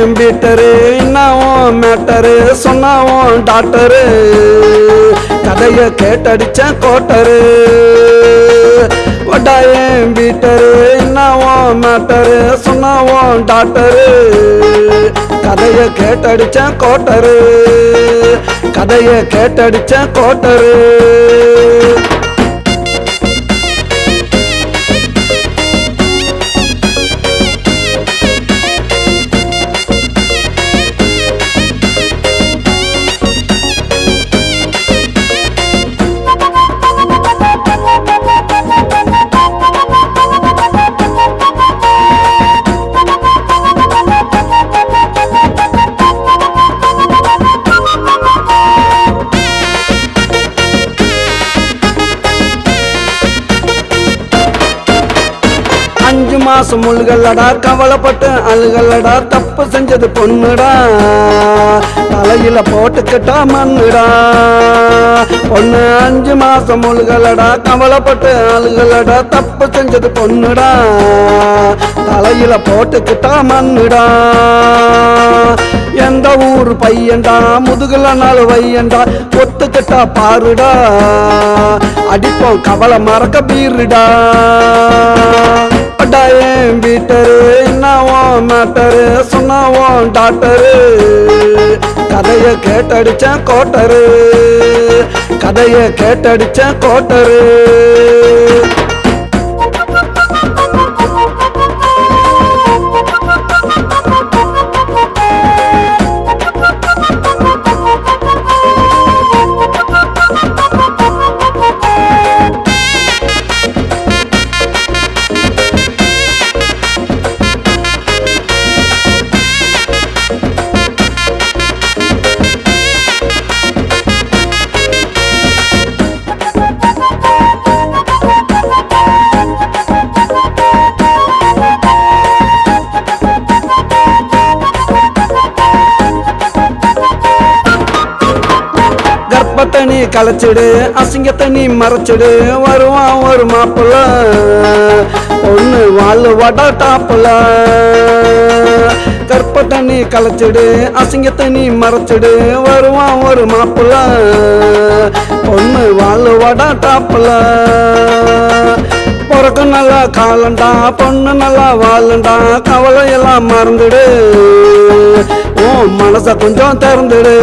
Peter என்னவும் matter சொன்னாவும் doctor? கதைய கேட்டடிச்ச கோட்டரு. வட்டாயம் பீட்டரு என்னவும் மேட்டரு சொன்னாவும் டாக்டரு? கதைய கேட்டடிச்ச கோட்டரு. கதைய கேட்டடிச்ச கோட்டரு. அஞ்சு மாசம் முழுகல்லடா கவலைப்பட்டு அழுகல்லடா தப்பு செஞ்சது பொண்ணுடா. தலையில போட்டுக்கிட்டா மண்ணுடா. பொண்ணு அஞ்சு மாசம் முழுகலடா கவலைப்பட்டு அழுகலடா தப்பு செஞ்சது பொண்ணுடா. தலையில போட்டுக்கிட்டா மண்ணுடா. எந்த ஊர் பையன்டா முதுகுல நாள் வையண்டா ஒத்துக்கிட்டா பாருடா. அடிப்போம் கவலை மறக்க பீருடா. பட்டாயம் பீட்டரு என்னவும் மேட்டரு சொன்னாவும் டாக்டரு கதைய கேட்டடிச்ச கோட்டரு கதைய கேட்டடிச்ச கோட்டரு கலைச்சிடு அசிங்கத்தை நீ மறைச்சிடு. வருவான் ஒரு மாப்பிள்ள ஒன்று வாழ் வட டாப்புல கற்பத்தை நீ கலைச்சிடு அசிங்கத்தை நீ மறைச்சிடு. வருவான் ஒரு மாப்பிள்ள ஒன்று வாழ் வட டாப்புல பிறக்கு நல்லா காலண்டா பொண்ணு நல்லா வாழண்டா. கவலை எல்லாம் மறந்துடு. உன் மனச கொஞ்சம் திறந்துடு.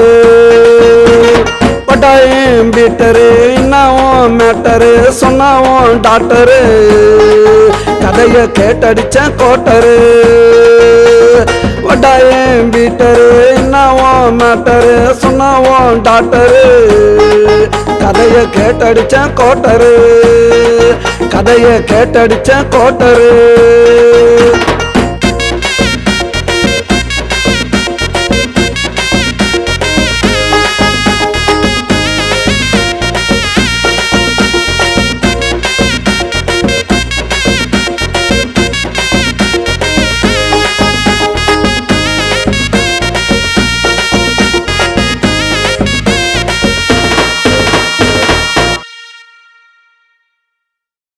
பட்டாயம் பீட்டரு என்னவும் மேட்டரு சொன்னாவும் டாக்டரு. கதைய கேட்டடிச்ச கோட்டரு. வட்டாயம் பீட்டரு என்னவும் மேட்டரு சொன்னாவும் டாக்டரு. கதைய கேட்டடிச்ச கோட்டரு. கதைய கேட்டடிச்ச கோட்டரு.